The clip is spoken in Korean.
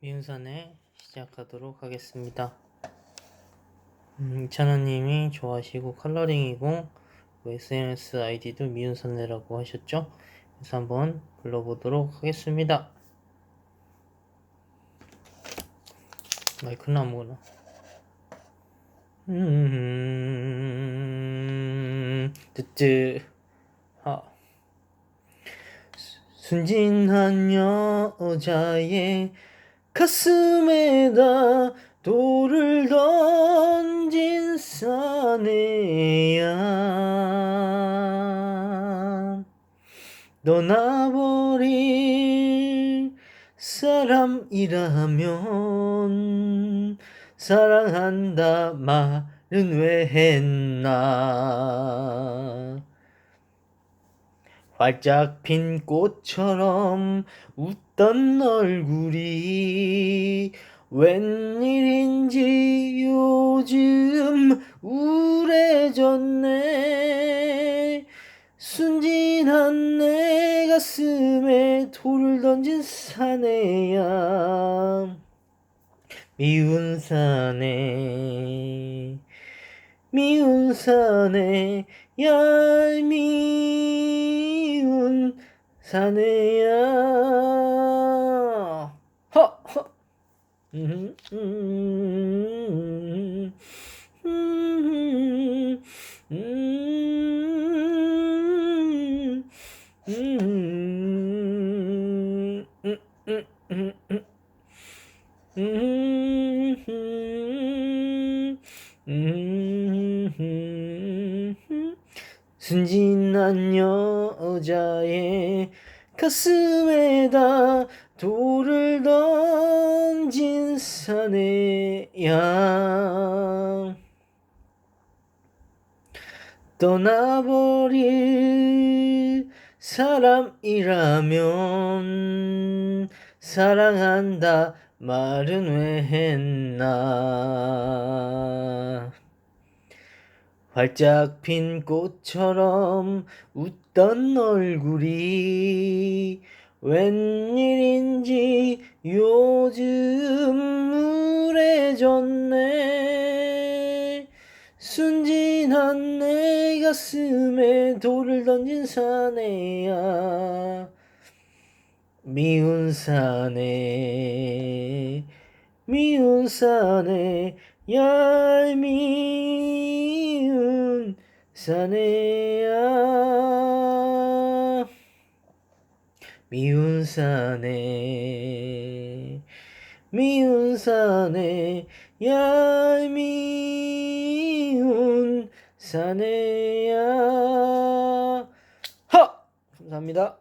미운산에 시작하도록 하겠습니다. 음, 이찬원님이 좋아하시고 컬러링이고 그 SNS 아이디도 미운산네라고 하셨죠? 그래서 한번 불러보도록 하겠습니다. 마이크는 아무거나. 음, 뜨뜨. 하. 순진한 여자의 가슴에다 돌을 던진 사내야. 떠나버릴 사람이라면 사랑한다 말은 왜 했나? 활짝 핀 꽃처럼 웃던 얼굴 이 웬일인지 요즘 우울해졌네. 순진한 내 가슴에 돌을 던진 사내야. 미운 사내 미운 사내 얄미운 사내야 순진한 여자의 가슴에다 돌을 던진 사내야 떠나버릴 사람이라면 사랑한다 말은 왜 했나? 활짝 핀 꽃처럼 웃던 얼굴이 웬일인지 요즘 우울해졌네. 순진한 내 가슴에 돌을 던진 사내야. 미운 사내 미운 사내 얄미운 사내야 미운 사내 미운 사내 얄미운 사내야 하 감사합니다.